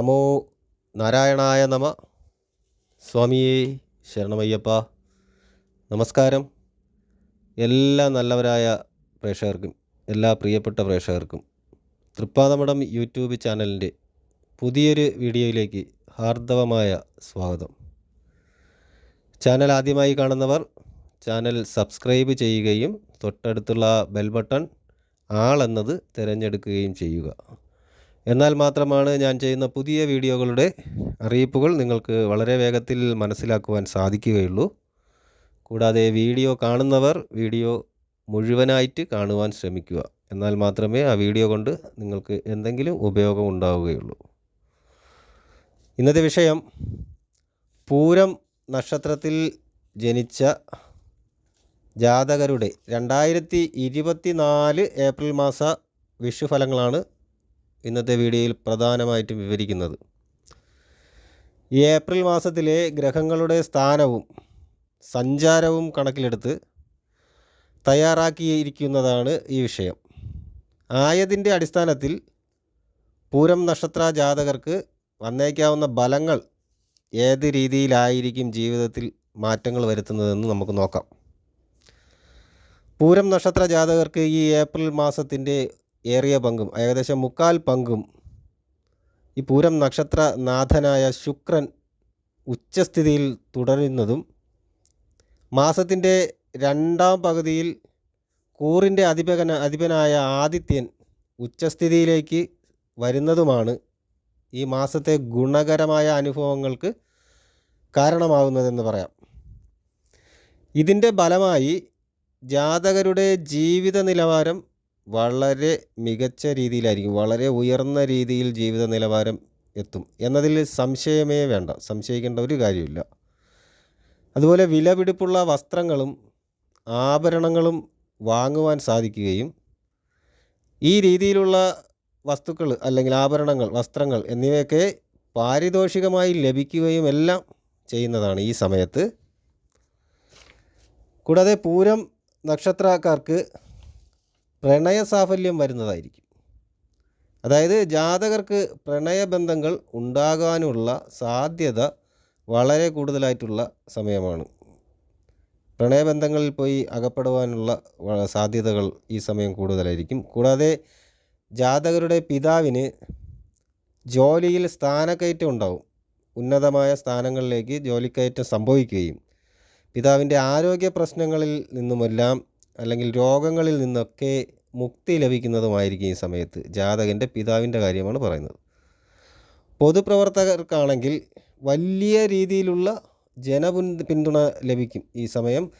നമോ നാരായണായ നമ. സ്വാമിയേ ശരണമയ്യപ്പ. നമസ്കാരം. എല്ലാ നല്ലവരായ പ്രേക്ഷകർക്കും എല്ലാ പ്രിയപ്പെട്ട പ്രേക്ഷകർക്കും തൃപ്പാദമഠം യൂട്യൂബ് ചാനലിന്റെ പുതിയൊരു വീഡിയോയിലേക്ക് ഹാർദവമായ സ്വാഗതം. ചാനൽ ആദ്യമായി കാണുന്നവർ ചാനൽ സബ്സ്ക്രൈബ് ചെയ്യുകയും തൊട്ടടുത്തുള്ള ബെൽ ബട്ടൺ ആൾ തിരഞ്ഞെടുക്കുകയും ചെയ്യുക. എന്നാൽ മാത്രമാണ് ഞാൻ ചെയ്യുന്ന പുതിയ വീഡിയോകളുടെ അറിയിപ്പുകൾ നിങ്ങൾക്ക് വളരെ വേഗത്തിൽ മനസ്സിലാക്കുവാൻ സാധിക്കുകയുള്ളൂ. കൂടാതെ വീഡിയോ കാണുന്നവർ വീഡിയോ മുഴുവനായിട്ട് കാണുവാൻ ശ്രമിക്കുക. എന്നാൽ മാത്രമേ ആ വീഡിയോ കൊണ്ട് നിങ്ങൾക്ക് എന്തെങ്കിലും ഉപയോഗം ഉണ്ടാവുകയുള്ളൂ. ഇന്നത്തെ വിഷയം പൂരം നക്ഷത്രത്തിൽ ജനിച്ച ജാതകരുടെ രണ്ടായിരത്തി ഇരുപത്തി നാല് ഏപ്രിൽ മാസ വിഷുഫലങ്ങളാണ് ഇന്നത്തെ വീഡിയോയിൽ പ്രധാനമായിട്ടും വിവരിക്കുന്നത്. ഏപ്രിൽ മാസത്തിലെ ഗ്രഹങ്ങളുടെ സ്ഥാനവും സഞ്ചാരവും കണക്കിലെടുത്ത് തയ്യാറാക്കിയിരിക്കുന്നതാണ് ഈ വിഷയം. ആയതിന്റെ അടിസ്ഥാനത്തിൽ പൂരം നക്ഷത്ര ജാതകർക്ക് വന്നേക്കാവുന്ന ബലങ്ങൾ ഏത് രീതിയിലായിരിക്കും ജീവിതത്തിൽ മാറ്റങ്ങൾ വരുത്തുന്നതെന്ന് നമുക്ക് നോക്കാം. പൂരം നക്ഷത്ര ജാതകർക്ക് ഈ ഏപ്രിൽ മാസത്തിന്റെ ഏറിയ പങ്കും ഏകദേശം മുക്കാൽ പങ്കും ഈ പൂരം നക്ഷത്രനാഥനായ ശുക്രൻ ഉച്ചസ്ഥിതിയിൽ തുടരുന്നതും മാസത്തിന്റെ രണ്ടാം പകുതിയിൽ കൂറിന്റെ അധിപകന അധിപനായ ആദിത്യൻ ഉച്ചസ്ഥിതിയിലേക്ക് വരുന്നതുമാണ് ഈ മാസത്തെ ഗുണകരമായ അനുഭവങ്ങൾക്ക് കാരണമാകുന്നതെന്ന് പറയാം. ഇതിന്റെ ഫലമായി ജാതകരുടെ ജീവിത നിലവാരം വളരെ മികച്ച രീതിയിലായിരിക്കും വളരെ ഉയർന്ന രീതിയിൽ ജീവിത നിലവാരം എത്തും എന്നതിൽ സംശയമേ വേണ്ട സംശയിക്കേണ്ട ഒരു കാര്യമില്ല. അതുപോലെ വിലപിടിപ്പുള്ള വസ്ത്രങ്ങളും ആഭരണങ്ങളും വാങ്ങുവാൻ സാധിക്കുകയും ഈ രീതിയിലുള്ള വസ്തുക്കൾ അല്ലെങ്കിൽ ആഭരണങ്ങൾ വസ്ത്രങ്ങൾ എന്നിവയൊക്കെ പാരിതോഷികമായി ലഭിക്കുകയും എല്ലാം ചെയ്യുന്നതാണ് ഈ സമയത്ത്. കൂടാതെ പൂരം നക്ഷത്രക്കാർക്ക് പ്രണയ സാഫല്യം വരുന്നതായിരിക്കും. അതായത് ജാതകർക്ക് പ്രണയബന്ധങ്ങൾ ഉണ്ടാകാനുള്ള സാധ്യത വളരെ കൂടുതലായിട്ടുള്ള സമയമാണ്. പ്രണയബന്ധങ്ങളിൽ പോയി അകപ്പെടുവാനുള്ള സാധ്യതകൾ ഈ സമയം കൂടുതലായിരിക്കും. കൂടാതെ ജാതകരുടെ പിതാവിന് ജോലിയിൽ സ്ഥാനക്കയറ്റം ഉണ്ടാവും. ഉന്നതമായ സ്ഥാനങ്ങളിലേക്ക് ജോലിക്കയറ്റം സംഭവിക്കുകയും പിതാവിന്റെ ആരോഗ്യ പ്രശ്നങ്ങളിൽ നിന്നുമെല്ലാം അല്ലെങ്കിൽ രോഗങ്ങളിൽ നിന്നൊക്കെ മുക്തി ലഭിക്കുന്നതുമായിരിക്കും ഈ സമയത്ത് ജാതകന്റെ പിതാവിന്റെ കാര്യമാണ് പറയുന്നത്. പൊതുപ്രവർത്തകർക്കാണെങ്കിൽ വലിയ രീതിയിലുള്ള ജനപിൻ പിന്തുണ ലഭിക്കും. ഈ സമയം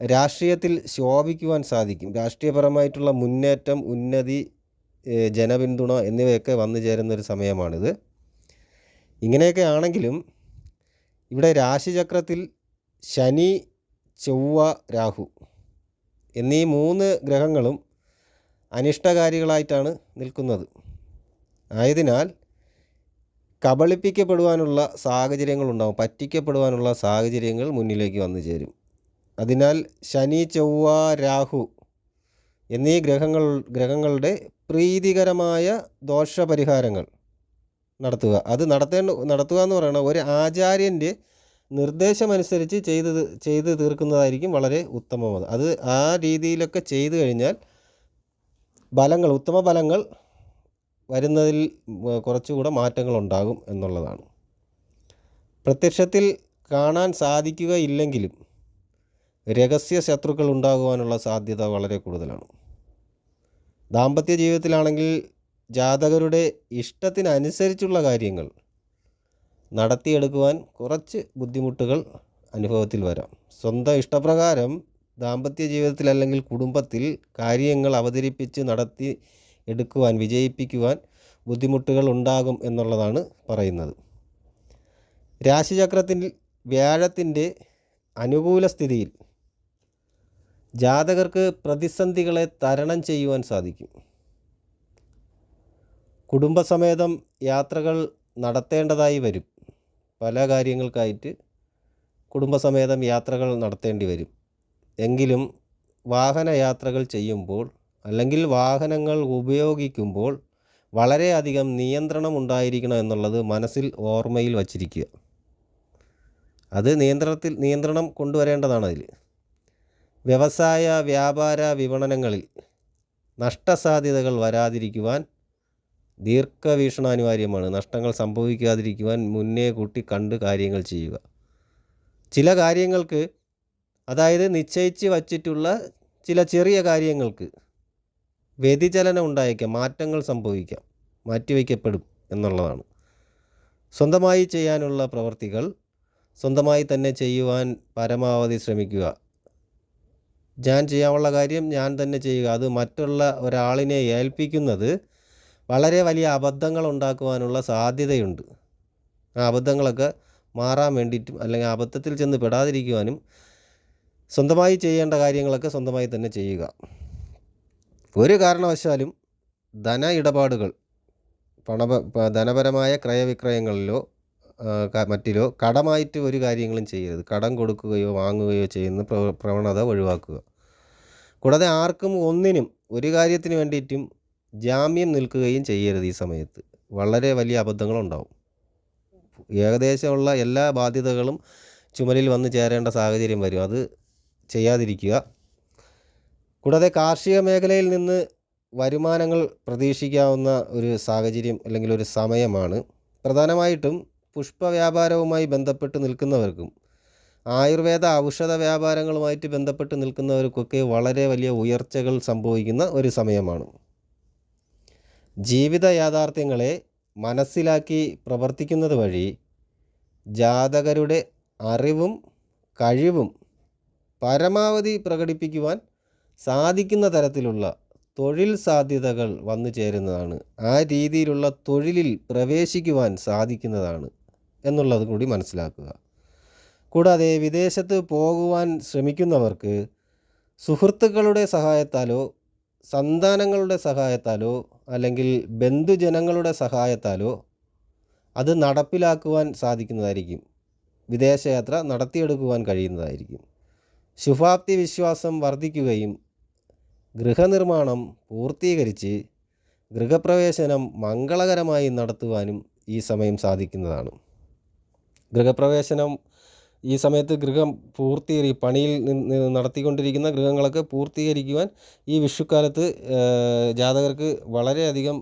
രാഷ്ട്രീയത്തിൽ ശോഭിക്കുവാൻ സാധിക്കും. രാഷ്ട്രീയപരമായിട്ടുള്ള മുന്നേറ്റം ഉന്നതി ജനപിന്തുണ എന്നിവയൊക്കെ വന്നു ചേരുന്നൊരു സമയമാണിത്. ഇങ്ങനെയൊക്കെ ആണെങ്കിലും ഇവിടെ രാശിചക്രത്തിൽ ശനി ചൊവ്വ രാഹു എന്നീ മൂന്ന് ഗ്രഹങ്ങളും അനിഷ്ടകാരികളായിട്ടാണ് നിൽക്കുന്നത്. ആയതിനാൽ കബളിപ്പിക്കപ്പെടുവാനുള്ള സാഹചര്യങ്ങളുണ്ടാവും. പറ്റിക്കപ്പെടുവാനുള്ള സാഹചര്യങ്ങൾ മുന്നിലേക്ക് വന്നു ചേരും. അതിനാൽ ശനി ചൊവ്വ രാഹു എന്നീ ഗ്രഹങ്ങൾ ഗ്രഹങ്ങളുടെ പ്രീതികരമായ ദോഷപരിഹാരങ്ങൾ നടത്തുക. അത് നടത്തേണ്ട നടത്തുക എന്ന് പറയുന്നത് ഒരു ആചാര്യന്റെ നിർദ്ദേശമനുസരിച്ച് ചെയ്ത് ചെയ്ത് തീർക്കുന്നതായിരിക്കും വളരെ ഉത്തമം അത് ആ രീതിയിലൊക്കെ ചെയ്തു കഴിഞ്ഞാൽ ഫലങ്ങൾ ഉത്തമ ഫലങ്ങൾ വരുന്നതിൽ കുറച്ചുകൂടെ മാറ്റങ്ങൾ ഉണ്ടാകും എന്നുള്ളതാണ്. പ്രത്യക്ഷത്തിൽ കാണാൻ സാധിക്കുകയില്ലെങ്കിലും രഹസ്യ ശത്രുക്കൾ ഉണ്ടാകുവാനുള്ള സാധ്യത വളരെ കൂടുതലാണ്. ദാമ്പത്യ ജീവിതത്തിലാണെങ്കിൽ ജാതകരുടെ ഇഷ്ടത്തിനനുസരിച്ചുള്ള കാര്യങ്ങൾ നടത്തിയെടുക്കുവാൻ കുറച്ച് ബുദ്ധിമുട്ടുകൾ അനുഭവത്തിൽ വരാം. സ്വന്തം ഇഷ്ടപ്രകാരം ദാമ്പത്യ ജീവിതത്തിൽ അല്ലെങ്കിൽ കുടുംബത്തിൽ കാര്യങ്ങൾ അവതരിപ്പിച്ച് നടത്തി എടുക്കുവാൻ വിജയിപ്പിക്കുവാൻ ബുദ്ധിമുട്ടുകൾ ഉണ്ടാകും എന്നുള്ളതാണ് പറയുന്നത്. രാശിചക്രത്തിൽ വ്യാഴത്തിന്റെ അനുകൂല സ്ഥിതിയിൽ ജാതകർക്ക് പ്രതിസന്ധികളെ തരണം ചെയ്യുവാൻ സാധിക്കും. കുടുംബസമേതം യാത്രകൾ നടത്തേണ്ടതായി വരും. പല കാര്യങ്ങൾക്കായിട്ട് കുടുംബസമേതം യാത്രകൾ നടത്തേണ്ടി വരും. എങ്കിലും വാഹനയാത്രകൾ ചെയ്യുമ്പോൾ അല്ലെങ്കിൽ വാഹനങ്ങൾ ഉപയോഗിക്കുമ്പോൾ വളരെയധികം നിയന്ത്രണം ഉണ്ടായിരിക്കണം എന്നുള്ളത് മനസ്സിൽ ഓർമ്മയിൽ വച്ചിരിക്കുക. അത് നിയന്ത്രണത്തിൽ നിയന്ത്രണം കൊണ്ടുവരേണ്ടതാണ് അതിൽ. വ്യവസായ വ്യാപാര വിപണനങ്ങളിൽ നഷ്ടസാധ്യതകൾ വരാതിരിക്കുവാൻ ദീർഘവീക്ഷണം അനിവാര്യമാണ് നഷ്ടങ്ങൾ സംഭവിക്കാതിരിക്കുവാൻ മുന്നേ കൂട്ടി കണ്ട് കാര്യങ്ങൾ ചെയ്യുക. ചില കാര്യങ്ങൾക്ക് അതായത് നിശ്ചയിച്ച് വച്ചിട്ടുള്ള ചില ചെറിയ കാര്യങ്ങൾക്ക് വ്യതിചലനം ഉണ്ടായേക്കാം മാറ്റങ്ങൾ സംഭവിക്കാം മാറ്റിവെക്കപ്പെടും എന്നുള്ളതാണ്. സ്വന്തമായി ചെയ്യാനുള്ള പ്രവർത്തികൾ സ്വന്തമായി തന്നെ ചെയ്യുവാൻ പരമാവധി ശ്രമിക്കുക. ഞാൻ ചെയ്യാനുള്ള കാര്യം ഞാൻ തന്നെ ചെയ്യുക. അത് മറ്റുള്ള ഒരാളിനെ ഏൽപ്പിക്കുന്നത് വളരെ വലിയ അബദ്ധങ്ങൾ ഉണ്ടാക്കുവാനുള്ള സാധ്യതയുണ്ട്. ആ അബദ്ധങ്ങളൊക്കെ മാറാൻ വേണ്ടിയിട്ടും അല്ലെങ്കിൽ അബദ്ധത്തിൽ ചെന്ന് പെടാതിരിക്കുവാനും സ്വന്തമായി ചെയ്യേണ്ട കാര്യങ്ങളൊക്കെ സ്വന്തമായി തന്നെ ചെയ്യുക. ഒരു കാരണവശാലും ധന ഇടപാടുകൾ പണ ധനപരമായ ക്രയവിക്രയങ്ങളിലോ മറ്റിലോ കടമായിട്ട് ഒരു കാര്യങ്ങളും ചെയ്യരുത്. കടം കൊടുക്കുകയോ വാങ്ങുകയോ ചെയ്യുന്ന പ്രവണത ഒഴിവാക്കുക. കൂടാതെ ആർക്കും ഒന്നിനും ഒരു കാര്യത്തിന് വേണ്ടിയിട്ടും ജാമ്യം നിൽക്കുകയും ചെയ്യരുത് ഈ സമയത്ത്. വളരെ വലിയ അബദ്ധങ്ങളുണ്ടാവും. ഏകദേശമുള്ള എല്ലാ ബാധ്യതകളും ചുമലിൽ വന്ന് ചേരേണ്ട സാഹചര്യം വരും. അത് ചെയ്യാതിരിക്കുക. കൂടാതെ കാർഷിക മേഖലയിൽ നിന്ന് വരുമാനങ്ങൾ പ്രതീക്ഷിക്കാവുന്ന ഒരു സാഹചര്യം അല്ലെങ്കിൽ ഒരു സമയമാണ്. പ്രധാനമായിട്ടും പുഷ്പ വ്യാപാരവുമായി ബന്ധപ്പെട്ട് നിൽക്കുന്നവർക്കും ആയുർവേദ ഔഷധ വ്യാപാരങ്ങളുമായിട്ട് ബന്ധപ്പെട്ട് നിൽക്കുന്നവർക്കൊക്കെ വളരെ വലിയ ഉയർച്ചകൾ സംഭവിക്കുന്ന ഒരു സമയമാണ്. ജീവിത യാഥാർത്ഥ്യങ്ങളെ മനസ്സിലാക്കി പ്രവർത്തിക്കുന്നത് വഴി ജാതകരുടെ അറിവും കഴിവും പരമാവധി പ്രകടിപ്പിക്കുവാൻ സാധിക്കുന്ന തരത്തിലുള്ള തൊഴിൽ സാധ്യതകൾ വന്നു ചേരുന്നതാണ്. ആ രീതിയിലുള്ള തൊഴിലിൽ പ്രവേശിക്കുവാൻ സാധിക്കുന്നതാണ് എന്നുള്ളത് കൂടി മനസ്സിലാക്കുക. കൂടാതെ വിദേശത്ത് പോകുവാൻ ശ്രമിക്കുന്നവർക്ക് സുഹൃത്തുക്കളുടെ സഹായത്താലോ സന്താനങ്ങളുടെ സഹായത്താലോ അല്ലെങ്കിൽ ബന്ധുജനങ്ങളുടെ സഹായത്താലോ അത് നടപ്പിലാക്കുവാൻ സാധിക്കുന്നതായിരിക്കും. വിദേശയാത്ര നടത്തിയെടുക്കുവാൻ കഴിയുന്നതായിരിക്കും. ശുഭാപ്തി വിശ്വാസം വർദ്ധിക്കുകയും ഗൃഹനിർമ്മാണം പൂർത്തീകരിച്ച് ഗൃഹപ്രവേശനം മംഗളകരമായി നടത്തുവാനും ഈ സമയം സാധിക്കുന്നതാണ്. ഗൃഹപ്രവേശനം ഈ സമയത്ത് ഗൃഹം പൂർത്തീകരി പണിയിൽ നടത്തിക്കൊണ്ടിരിക്കുന്ന ഗൃഹങ്ങളൊക്കെ പൂർത്തീകരിക്കുവാൻ ഈ വിഷുക്കാലത്ത് ജാതകർക്ക് വളരെയധികം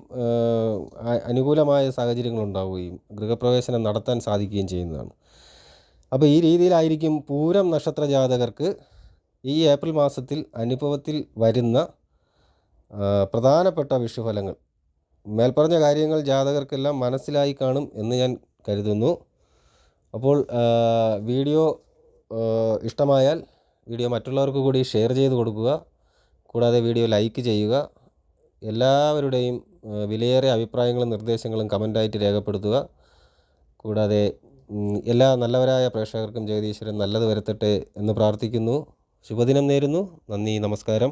അനുകൂലമായ സാഹചര്യങ്ങളുണ്ടാവുകയും ഗൃഹപ്രവേശനം നടത്താൻ സാധിക്കുകയും ചെയ്യുന്നതാണ്. അപ്പോൾ ഈ രീതിയിലായിരിക്കും പൂരം നക്ഷത്ര ജാതകർക്ക് ഈ ഏപ്രിൽ മാസത്തിൽ അനുഭവത്തിൽ വരുന്ന പ്രധാനപ്പെട്ട വിഷുഫലങ്ങൾ. മേൽപ്പറഞ്ഞ കാര്യങ്ങൾ ജാതകർക്കെല്ലാം മനസ്സിലായി കാണും എന്ന് ഞാൻ കരുതുന്നു. അപ്പോൾ വീഡിയോ ഇഷ്ടമായാൽ വീഡിയോ മറ്റുള്ളവർക്ക് കൂടി ഷെയർ ചെയ്ത് കൊടുക്കുക. കൂടാതെ വീഡിയോ ലൈക്ക് ചെയ്യുക. എല്ലാവരുടെയും വിലയേറിയ അഭിപ്രായങ്ങളും നിർദ്ദേശങ്ങളും കമന്റായിട്ട് രേഖപ്പെടുത്തുക. കൂടാതെ എല്ലാ നല്ലവരായ പ്രേക്ഷകർക്കും ജഗദീശ്വരൻ നല്ലത് വരുത്തട്ടെ എന്ന് പ്രാർത്ഥിക്കുന്നു. ശുഭദിനം നേരുന്നു. നന്ദി നമസ്കാരം.